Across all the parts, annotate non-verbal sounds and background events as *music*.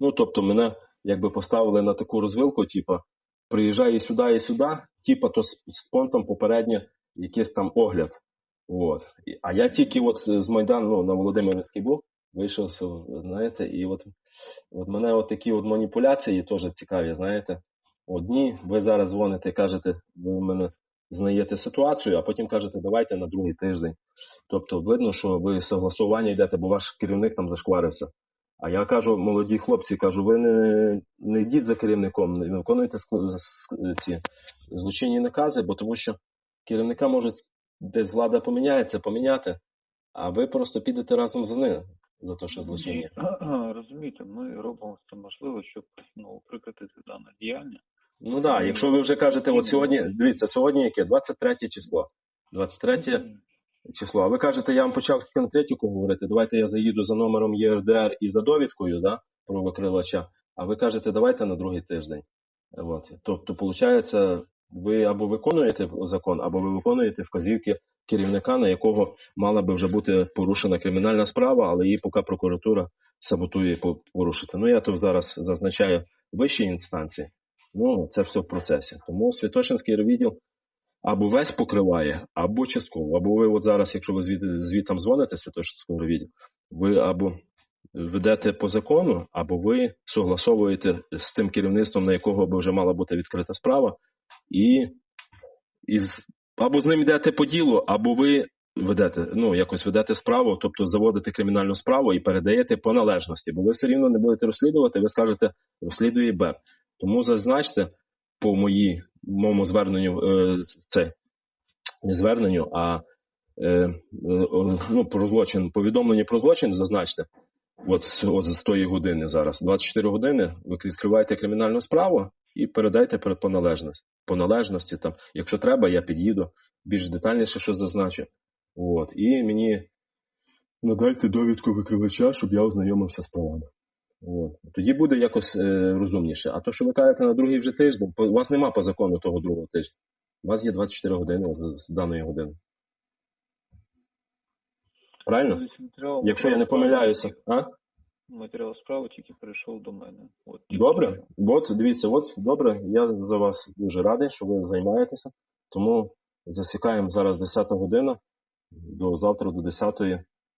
Ну, тобто, мене якби поставили на таку розвилку, типа, приїжджай і сюди, і сюди, типа, то з, з понтом попереднє якийсь там огляд. От. А я тільки от з Майдану ну, на Володимирський був, вийшов, знаєте, і от, от мене от такі от маніпуляції теж цікаві, знаєте. Одні, ви зараз дзвоните, кажете, ви в мене знаєте ситуацію, а потім кажете, давайте на другий тиждень. Тобто видно, що ви согласування йдете, бо ваш керівник там зашкварився. А я кажу, молоді хлопці, кажу, ви не, не йдіть за керівником, не виконуйте ці злочинні накази, бо тому що керівника може десь влада поміняється, поміняти, а ви просто підете разом за ним за те, що злочинні. Ні, *clears throat* Розумієте, ми робимо все можливе, щоб ну, прекратити дане діяння. Ну так, да, якщо ви вже кажете, от сьогодні, дивіться, сьогодні яке? 23 число. 23 число. А ви кажете, я вам почав конкретику говорити, давайте я заїду за номером ЄРДР і за довідкою да, про викривача, а ви кажете, давайте на другий тиждень. От. Тобто, виходить, ви або виконуєте закон, або ви виконуєте вказівки керівника, на якого мала би вже бути порушена кримінальна справа, але її поки прокуратура саботує порушити. Ну, я тут зараз зазначаю вищі інстанції. Ну, це все в процесі. Тому Святошинський відділ або весь покриває, або частково. Або ви от зараз, якщо ви звід, звідтам дзвоните Святошинського відділу, ви або ведете по закону, або ви согласовуєте з тим керівництвом, на якого би вже мала бути відкрита справа, і, і або з ним йдете по ділу, або ви ведете, ну, якось ведете справу, тобто заводите кримінальну справу і передаєте по належності, бо ви все рівно не будете розслідувати, ви скажете, розслідує БЕП. Тому зазначте по моїй, моєму зверненню, е, це не зверненню, а е, ну, про злочин, повідомлення про злочин зазначте. От, от з тої години зараз, 24 години, ви відкриваєте кримінальну справу і передайте по належності. По належності там, якщо треба, я під'їду, більш детальніше що зазначу. От, і мені надайте довідку викривача, щоб я ознайомився з правами. От. Тоді буде якось е, розумніше. А то, що ви кажете на другий вже тиждень, по- у вас нема по закону того другого тижня. У вас є 24 години з, з даної години. Правильно? Якщо я не помиляюся. А? Матеріал справи тільки прийшов до мене. От, Добре, от дивіться, от добре. Я за вас дуже радий, що ви займаєтеся. Тому засікаємо зараз 10 година. До завтра до 10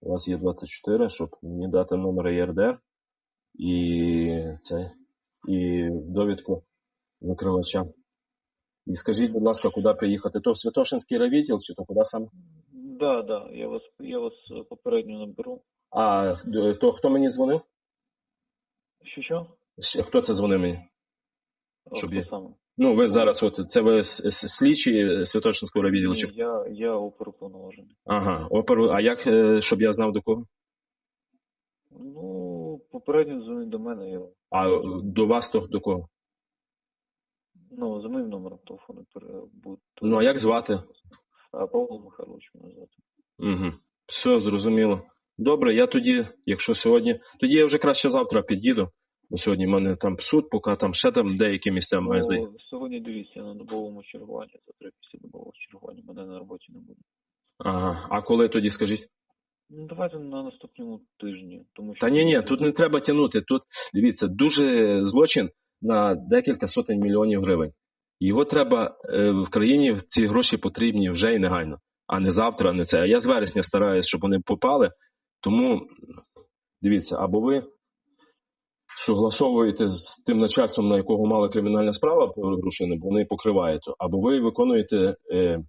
у вас є 24, щоб мені дати номер ЄРДР і це і довідку викривача. І скажіть, будь ласка, куди приїхати? То в Святошинський райвідділ чи то куди саме? Да, да, я вас, я вас попередньо наберу. А то хто мені дзвонив? Що що? Хто це дзвонив мені? А Щоб хто я- саме? Ну, ви зараз, от це ви слідчі Святошинського райвідділу? Чи Ні, я, я оперуповноважений. Ага, оперу. А як, е, щоб я знав до кого? Ну, попередньо дзвонить до мене, я А до вас то до кого? ну, за моїм номером телефону Ну, а як звати? А Павло Михайлович мене звати. Угу. Все, зрозуміло. Добре, я тоді, якщо сьогодні. Тоді я вже краще завтра під'їду. Бо сьогодні в мене там суд, поки там ще там деякі місця зайти. Ну, сьогодні дивіться, я на добовому чергуванні, завтра після добового чергування мене на роботі не буде. Ага. А коли тоді скажіть? Ну, давайте на наступному тижні, тому що... Та ні, ні, тут не треба тягнути. Тут дивіться, дуже злочин на декілька сотень мільйонів гривень. Його треба е, в країні ці гроші потрібні вже і негайно, а не завтра, а не це. А я з вересня стараюсь, щоб вони попали. Тому дивіться, або ви согласовуєте з тим начальством, на якого мала кримінальна справа порушена, бо вони покривають, або ви виконуєте, е,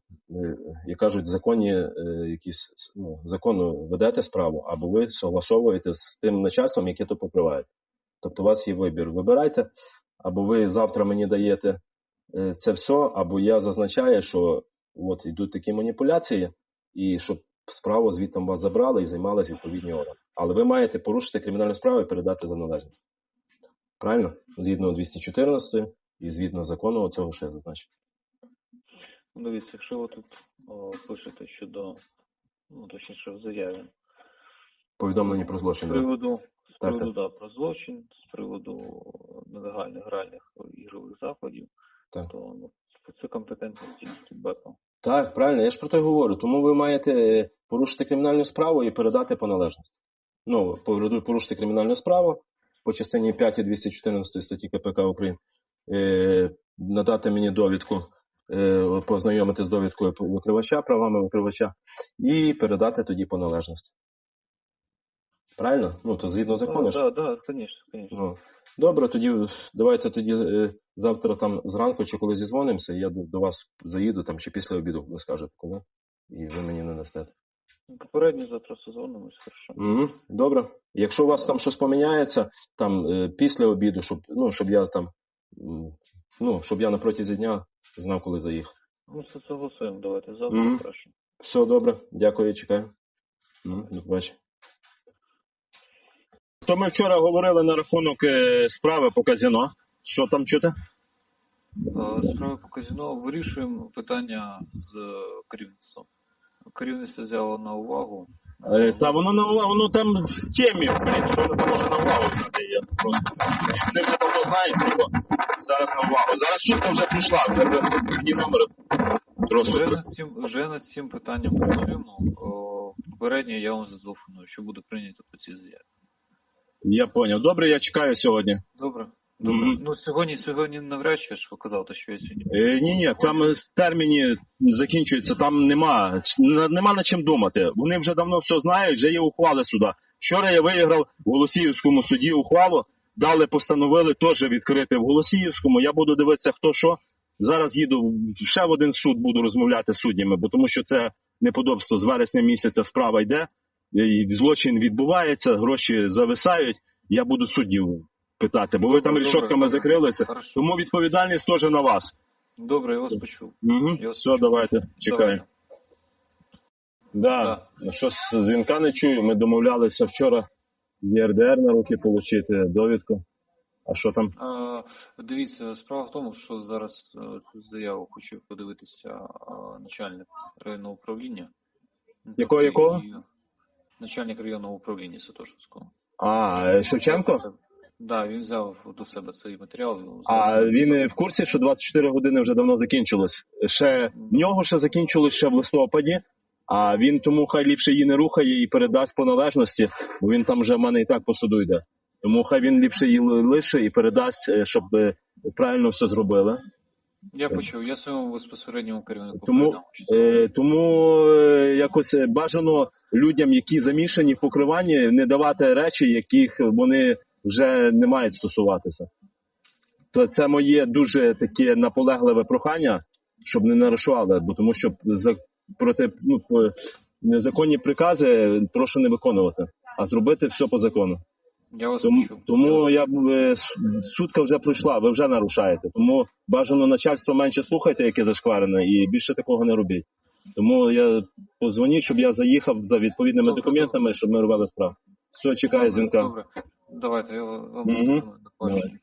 як кажуть, законні е, якісь ну, законно ведете справу, або ви согласовуєте з тим начальством, яке то покриває. Тобто у вас є вибір. Вибирайте, або ви завтра мені даєте е, це все, або я зазначаю, що от йдуть такі маніпуляції, і щоб справу звідти вас забрали і займалися відповідні органи. Але ви маєте порушити кримінальну справу і передати за належність. Правильно? Згідно 214 і згідно закону цього ще зазначив. Ну, дивіться, якщо ви тут о, пишете щодо, ну, точніше, в заяві, Повідомлення про злочин. да. приводу, з Так, приводу да, про злочин, з приводу нелегальних гральних ігрових заходів, Так. то ну, це компетентність БЕПа. Так, правильно, я ж про те говорю. Тому ви маєте е, порушити кримінальну справу і передати по належності. Ну, порушити кримінальну справу, по частині 5 214 статті КПК України е, надати мені довідку, е, познайомити з довідкою викривача, правами викривача, і передати тоді по належності. Правильно? Ну, то згідно закону. Так, так, звісно. Ну, добре, тоді давайте тоді е, завтра там зранку чи коли зізвонимося, я до, до вас заїду там чи після обіду, ви скажете, коли, і ви мені нанесете. Попередньо завтра сезоннимось, хорошо. Угу, добре. Якщо у вас там щось поміняється, там е, після обіду, щоб, ну, щоб я там, ну, щоб я на протязі дня знав, коли заїхав. Ми це согласуємо, давайте завтра Мгм. краще. Все добре, дякую, чекаю. Мгм, До побачення. То ми вчора говорили на рахунок е, справи по казино. Що там чути? Е, Справи по казино вирішуємо питання з керівництвом. Керівництво взяло на увагу. Е, Та воно на увагу, воно там в темі, блін, що воно може на увагу. Я просто вони вже давно знають, типу, зараз на увагу. Зараз шутка вже прийшла, вже такі номери Вже просто. над цим, вже над цим питанням працюємо. О, Попередньо я вам зателефоную, що буде прийнято по цій заяві. Я поняв. Добре, я чекаю сьогодні. Добре? Мгм. Ну сьогодні, сьогодні навряд чи ж ви казали, що я сьогодні. Е, ні, ні, там терміни закінчуються, там нема, нема над чим думати. Вони вже давно все знають, вже є ухвали суда. Вчора я виграв в Голосіївському суді ухвалу, дали, постановили теж відкрити в Голосіївському. Я буду дивитися, хто що. Зараз їду ще в один суд, буду розмовляти з суддями, бо тому що це неподобство з вересня місяця справа йде, і злочин відбувається, гроші зависають. Я буду суддів питати, бо ви там рішотками закрилися. Хорошо. Тому відповідальність теж на вас. Добре, я вас почув. Угу. Я вас Все, почув. давайте, чекаю. Давайте. Да. Щось дзвінка не чую. Ми домовлялися вчора ЄРДР на руки отримати, довідку. А що там? Е, Дивіться, справа в тому, що зараз е, цю заяву хоче подивитися начальник районного управління. Якого, якого? Начальник районного управління Сатошинського. А, е, Шевченко? Да, він взяв до себе цей матеріал. А він в курсі, що 24 години вже давно закінчилось. Ще в нього ще закінчилось ще в листопаді, а він тому хай ліпше її не рухає і передасть по належності, бо він там вже в мене і так по суду йде. Тому хай він ліпше її лише і передасть, е, щоб е, правильно все зробили. Я почув, я своєму безпосередньому керівнику Тому, е, тому е, якось е, бажано людям, які замішані в покриванні, не давати речі, яких вони вже не мають стосуватися. То це моє дуже таке наполегливе прохання, щоб не нарушували, бо тому що за проти ну, по- незаконні прикази прошу не виконувати, а зробити все по закону. Я вас Тому, почув. тому я е, сутка вже пройшла, ви вже нарушаєте. Тому бажано начальство менше слухайте, яке зашкварене, і більше такого не робіть. Тому я позвоніть, щоб я заїхав за відповідними Добре, документами, щоб ми робили справу. Все, чекаю Добре, дзвінка. Добре, давайте, я вам угу. зателефоную.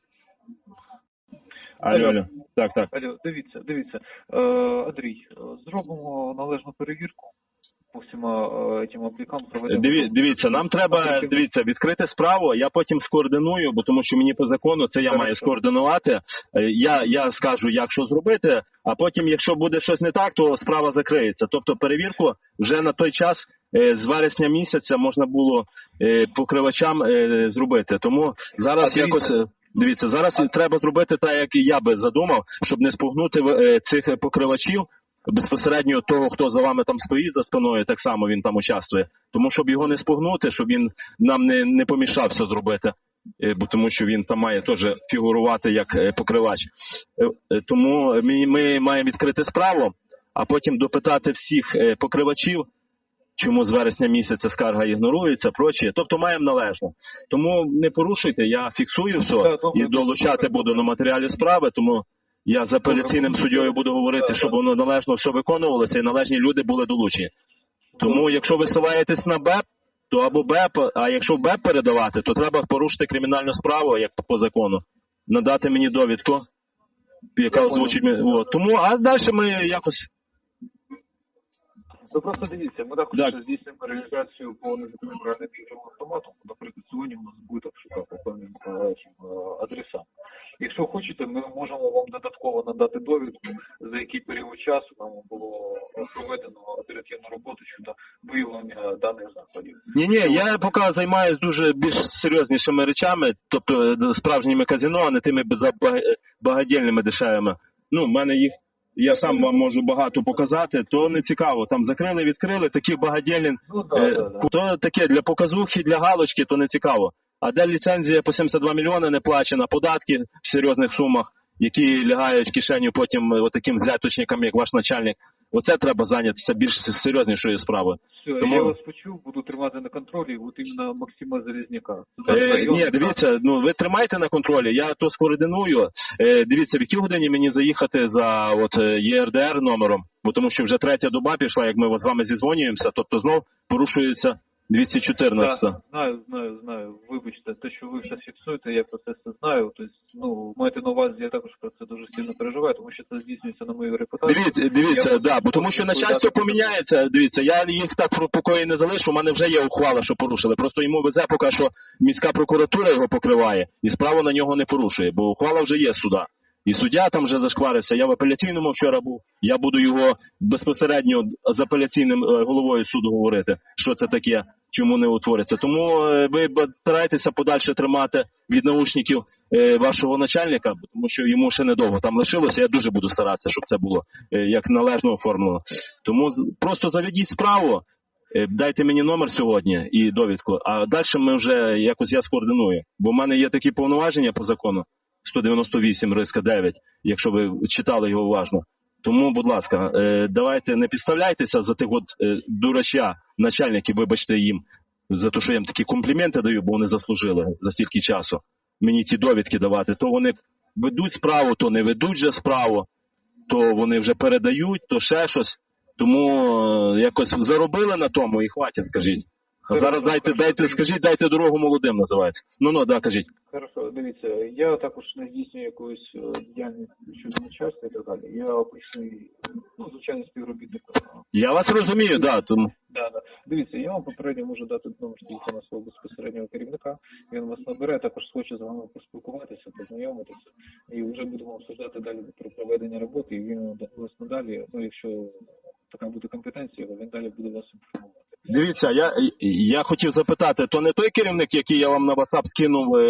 Алло, алло. Так, так. Алло, дивіться, дивіться. Е, Андрій, е, зробимо належну перевірку по всім е, цим аплікам. проведемо. Диві, дивіться, нам треба дивіться відкрити справу. Я потім скоординую, бо тому що мені по закону це я Хорошо. маю скоординувати. Е, Я, я скажу, як що зробити. А потім, якщо буде щось не так, то справа закриється. Тобто перевірку вже на той час е, з вересня місяця можна було покривачам зробити. Тому зараз А якось. Дивіться, зараз треба зробити так, як і я би задумав, щоб не спугнути цих покривачів безпосередньо того, хто за вами там стоїть за спиною, так само він там участвує. Тому щоб його не спугнути, щоб він нам не, не помішав це зробити. Е, Бо тому що він там має теж фігурувати як е, покривач. Е, Тому ми, ми маємо відкрити справу, а потім допитати всіх покривачів, чому з вересня місяця скарга ігнорується, прочі. Тобто маємо належно. Тому не порушуйте, я фіксую все і долучати буду на матеріалі справи, тому я з апеляційним суддєю буду говорити, щоб воно належно все виконувалося і належні люди були долучені. Тому, якщо ви силаєтесь на БЕП, то або БЕП, а якщо БЕП передавати, то треба порушити кримінальну справу, як по закону, надати мені довідку, яка озвучить мені. От. Тому, а далі ми якось. Ви просто дивіться, ми також Так. здійснюємо реалізацію по незаконним гральним автоматам. Наприклад, сьогодні у нас буде обшука по певним е, е, адресам. Якщо хочете, ми можемо вам додатково надати довідку, за який період часу нам було проведено оперативну роботу щодо виявлення даних заходів. Ні, ні, я поки займаюся дуже більш серйознішими речами, тобто справжніми казино, а не тими багадільними дешевими. Ну, в мене їх. Я сам вам можу багато показати, то не цікаво. Там закрили, відкрили, таких багадільних Ну да, Е. То таке для показухи, для галочки, то не цікаво. А де ліцензія по 72 мільйони не плачена, податки в серйозних сумах, які лягають в кишеню потім е, отаким зляточникам, як ваш начальник. Оце треба зайнятися більш серйознішою справою. Все, Тому- я вас почув, буду тримати на контролі, от іменно Максима Залізняка. Е, ні, дивіться, ну ви тримайте на контролі, я то скоординую. Е, дивіться, в якій годині мені заїхати за от е, ЄРДР номером, бо тому що вже третя доба пішла, як ми з вами зізвонюємося, тобто знов порушується 214. Да, знаю, знаю, знаю. Вибачте, те, що ви все фіксуєте, я про це все знаю. Тобто, ну, маєте на увазі, я також про це дуже сильно переживаю, тому що це здійснюється на мою репутацію. Дивіться, дивіться, Я да, бо тому що начальство відповідати. поміняється. Дивіться, я їх так про покої не залишу. У мене вже є ухвала, що порушили. Просто йому везе, поки що міська прокуратура його покриває, і справа на нього не порушує, бо ухвала вже є суда. І суддя там вже зашкварився. Я в апеляційному вчора був. Я буду його безпосередньо з апеляційним е, головою суду говорити, що це таке, чому не утвориться. Тому е, ви старайтеся подальше тримати від наушників е, вашого начальника, тому що йому ще недовго там лишилося. Я дуже буду старатися, щоб це було як належно оформлено. Тому просто заведіть справу. Дайте мені номер сьогодні і довідку, а далі ми вже якось я скоординую. Бо в мене є такі повноваження по закону 198 риска 9, якщо ви читали його уважно. Тому, будь ласка, е, давайте не підставляйтеся за тих от е, дурача, начальників, вибачте їм, за те, що я їм такі компліменти даю, бо вони заслужили за стільки часу. Мені ті довідки давати. То вони ведуть справу, то не ведуть же справу, то вони вже передають, то ще щось. Тому е, якось заробили на тому і хватить, скажіть. А зараз дайте, дайте, скажіть, дайте дорогу молодим, називається. Ну ну, да, кажіть. Хорошо, дивіться, я також не здійснюю якоюсь е, діяльність щодо начальства і так далі. Я обичний, ну, звичайно, співробітник. Я вас розумію, да, тому. Да, да. Дивіться, я вам попередньо можу дати номер телефону свого безпосереднього керівника. Він вас набере, також хоче з вами поспілкуватися, познайомитися. І вже будемо обсуждати далі про проведення роботи. І він вас надалі, ну якщо така буде компетенція, він далі буде вас інформувати. Дивіться, я, я хотів запитати, то не той керівник, який я вам на WhatsApp скинув, е,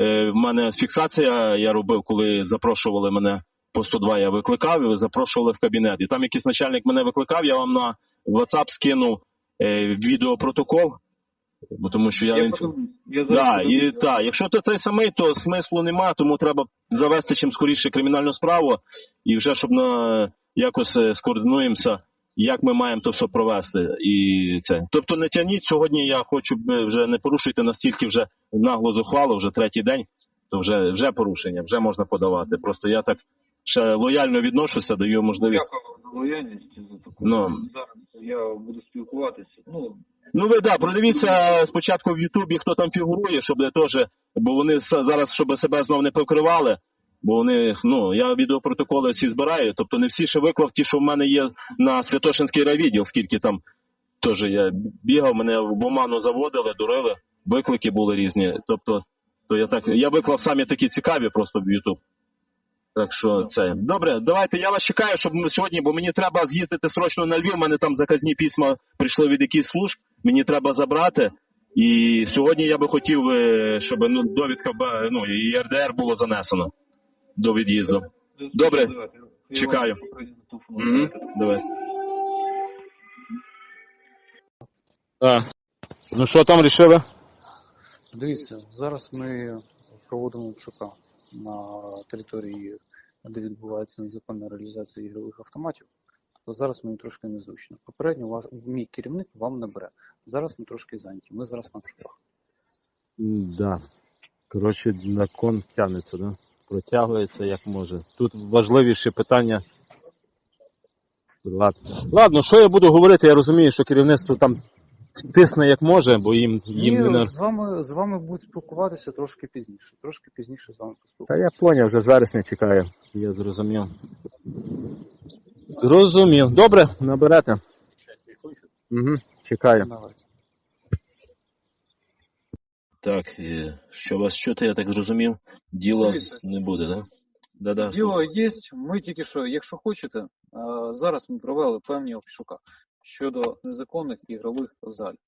е, в мене фіксація я робив, коли запрошували мене по 102, я викликав, і ви запрошували в кабінет. І там якийсь начальник мене викликав, я вам на WhatsApp скинув е, відеопротокол, бо тому що я, Я, інф- я Да, і та, якщо ти той самий, то смислу нема, тому треба завести чим скоріше кримінальну справу, і вже щоб на якось е, скоординуємося, як ми маємо то все провести. І це. Тобто не тягніть сьогодні, я хочу б вже не порушуйте настільки вже нагло зухвало, вже третій день, то вже, вже порушення, вже можна подавати. Просто я так ще лояльно відношуся, даю можливість. Дякую за лояльність за таку. Ну. Зараз я буду спілкуватися. Ну, Ну ви да, продивіться спочатку в Ютубі, хто там фігурує, щоб не теж, бо вони зараз, щоб себе знов не покривали. Бо вони, ну, я відеопротоколи всі збираю, тобто не всі ще виклав ті, що в мене є на Святошинський райвідділ, скільки там теж я бігав, мене в оману заводили, дурили, виклики були різні. Тобто, то я так, я виклав самі такі цікаві просто в Ютуб. Так що це. Добре, давайте я вас чекаю, щоб ми сьогодні, бо мені треба з'їздити срочно на Львів. У мене там заказні письма прийшли від якихось служб, мені треба забрати. І сьогодні я би хотів, е, щоб ну, довідка ну, і РДР було занесено до від'їзду. Добре. Чекаю. Угу. Давай. А. Ну що там рішили? Дивіться, зараз ми проводимо обшука на території, де відбувається незаконна реалізація ігрових автоматів. То зараз мені трошки незручно. Попередньо ваш мій керівник вам набере. Зараз ми трошки зайняті. Ми зараз на обшуках. Да. Коротше, на кон тягнеться, да? Протягується як може. Тут важливіше питання. Ладно. Ладно, що я буду говорити, я розумію, що керівництво там тисне як може, бо їм, їм Ні, не... з вами з вами будуть спілкуватися трошки пізніше. Трошки пізніше з вами Та поспілкуватися. я поняв, вже з вересня чекаю. Я зрозумів. Зрозумів. Добре, наберете. Угу, чекаю. Давайте. Так, і що вас чути, я так зрозумів, діла Дивіться. не буде, да? Да-да, Діло є, ми тільки що, якщо хочете, зараз ми провели певні обшука щодо незаконних ігрових залів.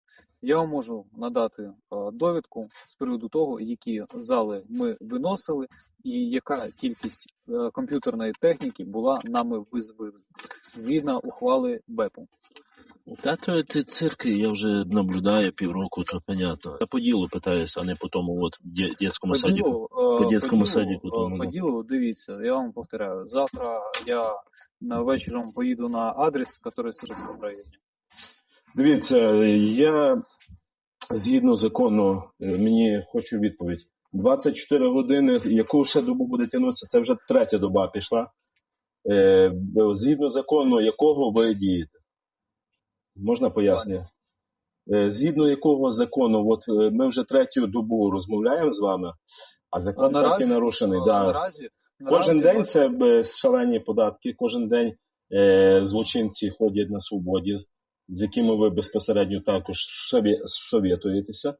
Я вам можу надати е, довідку з приводу того, які зали ми виносили і яка кількість е, комп'ютерної техніки була нами визвезена згідно ухвали БЕПу. Та то ти цирки, я вже наблюдаю півроку, то понятно. Я по ділу питаюся, а не по тому от дитячому садіку. е, по дитячому садіку, е, ну. По ділу, дивіться, я вам повторяю, завтра я вечором поїду на адрес, який в Сирському районі. Дивіться, я згідно закону, е, мені хочу відповідь. 24 години, яку ще добу буде тягнутися, це вже третя доба пішла. Е, Згідно закону, якого ви дієте? Можна пояснення? Е, Згідно якого закону, от ми вже третю добу розмовляємо з вами, а А закон так і нарушений. а Да. наразі, Кожен наразі день це шалені податки, кожен день е, злочинці ходять на свободі, з якими ви безпосередньо також совє- совєтуєтеся.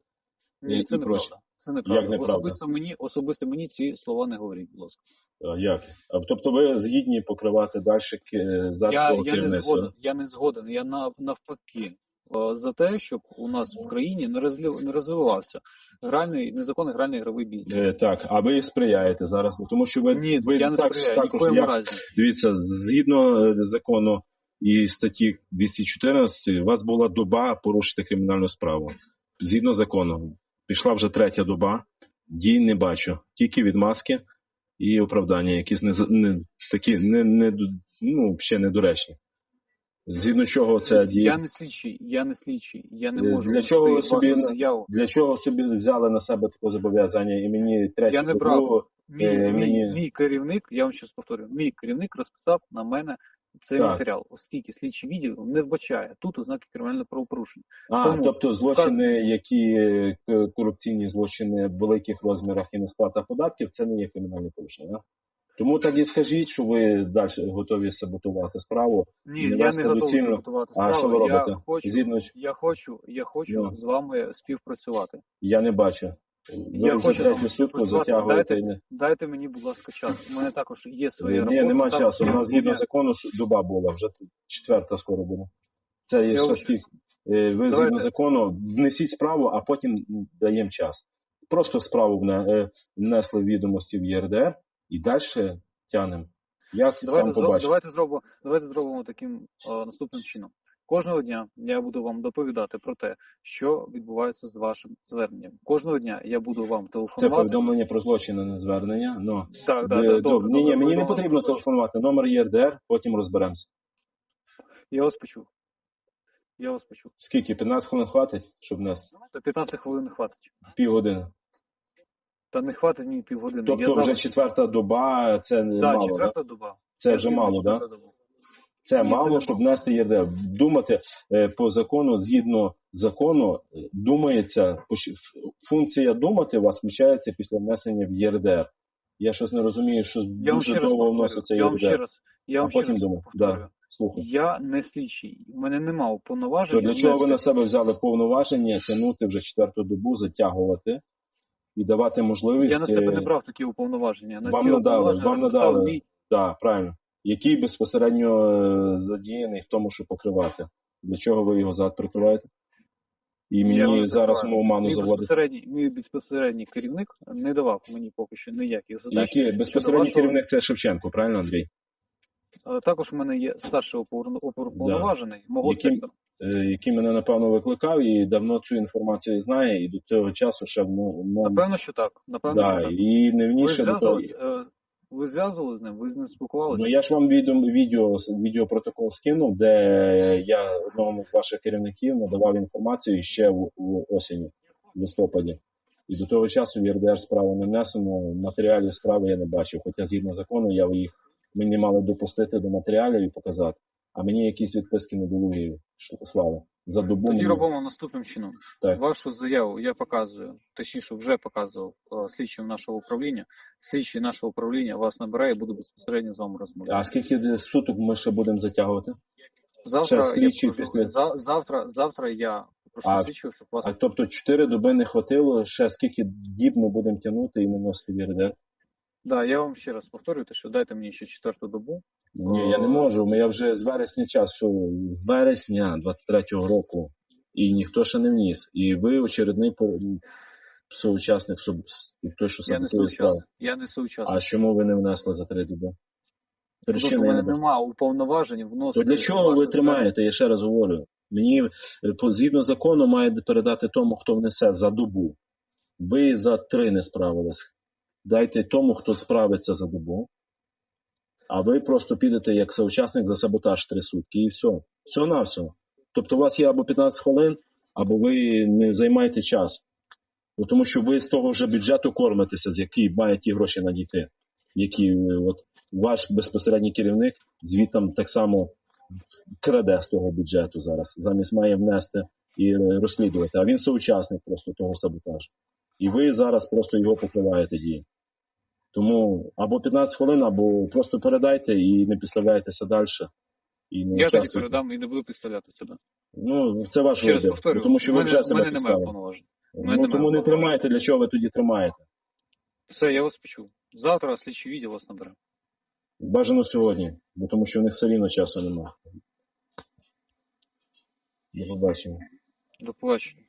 Ні, це і проче. неправда. Це неправда. Як неправда? Особисто мені, особисто мені ці слова не говоріть, будь ласка. А, Як? А, Тобто ви згідні покривати далі за Я, свого я не згоден. Я не згоден. Я на, навпаки за те, щоб у нас в країні не розлив, не розвивався гральний незаконний гральний ігровий бізнес. Е, Так, а ви сприяєте зараз, тому що ви, Ні, ви я не так, сприяю, також як, разі. дивіться, згідно е, закону і статті 214, у вас була доба порушити кримінальну справу. Згідно закону, пішла вже третя доба, дій не бачу, тільки відмазки і оправдання, якісь не, не такі не, не ну, ще недоречні. Згідно чого це діє? Я не слідчий, я не слідчий, я не Е, можу для чого ви собі заяву. Для чого собі взяли на себе таке зобов'язання і мені третю Я не брав. Мій, Е, мій, мій керівник, я вам щось повторюю, мій керівник розписав на мене цей Так. матеріал, оскільки слідчий відділ не вбачає тут ознаки кримінального правопорушення. А, Тому тобто злочини, які е, корупційні злочини в великих розмірах і несплата податків, це не є кримінальне порушення. Да? Тому так і скажіть, що ви далі готові саботувати справу. Ні, Не я не готовий доцільно. готувати А що ви робите? Я хочу, Згідно я хочу, я хочу Ну. з вами співпрацювати. я не бачу. Ви Я вже хочу сутку співпрацювати. затягуєте. Дайте- Дайте мені, будь ласка, час. У мене також є своя Ні, робота. нема також часу. У нас згідно закону доба була, вже четверта скоро буде. Це є скільки. Е, Ви Давайте. згідно закону внесіть справу, а потім даємо час. Просто справу е, внесли відомості в ЄРДР і далі тянемо. Як Давайте, там побачите? давайте, зробимо, давайте зробимо таким е, наступним чином. Кожного дня я буду вам доповідати про те, що відбувається з вашим зверненням. Кожного дня я буду вам телефонувати. Це повідомлення про злочин, а не звернення. Ну, Так, так, так, добре. Ні, ні, мені не потрібно телефонувати. Номер ЄРДР, потім розберемося. Я вас почув. Я вас почув. Скільки? 15 хвилин хватить, щоб? Та 15 хвилин не хватить. Півгодини. Та не хватить мені півгодини. Тобто я вже зараз... четверта доба, це Так, мало, да? четверта доба. Це Я вже мало, так? Да? Це Ні, мало, не щоб внести ЄРДР. Думати е, по закону, згідно закону, е, думається, функція думати у вас включається після внесення в ЄРДР. Я щось не розумію, що Я дуже довго вноситься Я вам ще раз, я А вам ще потім раз думаю, да, слухай. Я не слідчий. У мене нема уповноважень. То для чого ви на себе взяли повноваження тягнути вже четверту добу, затягувати і давати можливість. Я на себе е, не брав такі уповноваження. На Вам надали, вам надали. мій- Да, правильно. Який безпосередньо е, задіяний в тому, щоб покривати. Для чого ви його зад прикриваєте? І мені зараз мовману Мій заводити. мій безпосередній керівник не давав мені поки що ніяких задач. Який безпосередній вашого- керівник це Шевченко, правильно, Андрій? Е, Також у мене є старший уповноважений мого Яким- сектору. Е, Який мене напевно викликав і давно цю інформацію знає, і до цього часу ще ну, ну, Напевно, що так. Напевно, да, що так. і не вніше до того. Ви зв'язували з ним, ви з ним спілкувалися? Ну я ж вам відео, відео, відеопротокол скинув, де я одному з ваших керівників надавав інформацію ще в, в осені, в листопаді. І до того часу в ЄРДР справу не внесено, матеріалів справи я не бачив. Хоча згідно закону я їх мені мали допустити до матеріалів і показати. А мені якісь відписки недолугі слали. За добу Тоді мені- робимо наступним чином. Так. Вашу заяву я показую, точніше вже показував е, слідчим нашого управління. Слідчий нашого управління вас набирає і буде безпосередньо з вами розмовляти. А скільки суток ми ще будемо затягувати? Завтра ще я, після- за, завтра, завтра я Прошу А- слідчого, щоб вас А тобто 4 доби не хватило, ще скільки діб ми будемо тягнути і не носити в ЄРДР? Да, я вам ще раз повторюю, що дайте мені ще четверту добу. Ні, я не можу. Я вже з вересня часу, з вересня 23-го року, і ніхто ще не вніс. І ви очередний соучасник, той, що Я не саботує Я не соучасник. А чому ви не внесли за три доби? Тому що в мене немає уповноважень вносити. То для чого ви тримаєте? Я ще раз говорю. Мені е, згідно закону маєте передати тому, хто внесе за добу. Ви за три не справились. Дайте тому, хто справиться за добу. А ви просто підете як соучасник за саботаж три сутки і все. Все на все. Тобто у вас є або 15 хвилин, або ви не займаєте час. Бо Тому що ви з того вже бюджету кормитеся, з який має ті гроші надійти. Які е, от ваш безпосередній керівник звітом так само краде з того бюджету зараз. Замість має внести і е, розслідувати. А він соучасник просто того саботажу. І ви зараз просто його покриваєте дії. Тому або 15 хвилин, або просто передайте і не підставляйтеся далі. І не Я тоді передам і не буду підставляти себе. Ну, це ваш Ще вибір. повторюю, тому що ви мене, вже себе мене немає повноважень. мене Ну, тому не тримаєте, для чого ви тоді тримаєте. Все, я вас почув. Завтра слідчий відділ вас набере. Бажано сьогодні, бо тому що в них все рівно часу немає. До побачення. До побачення.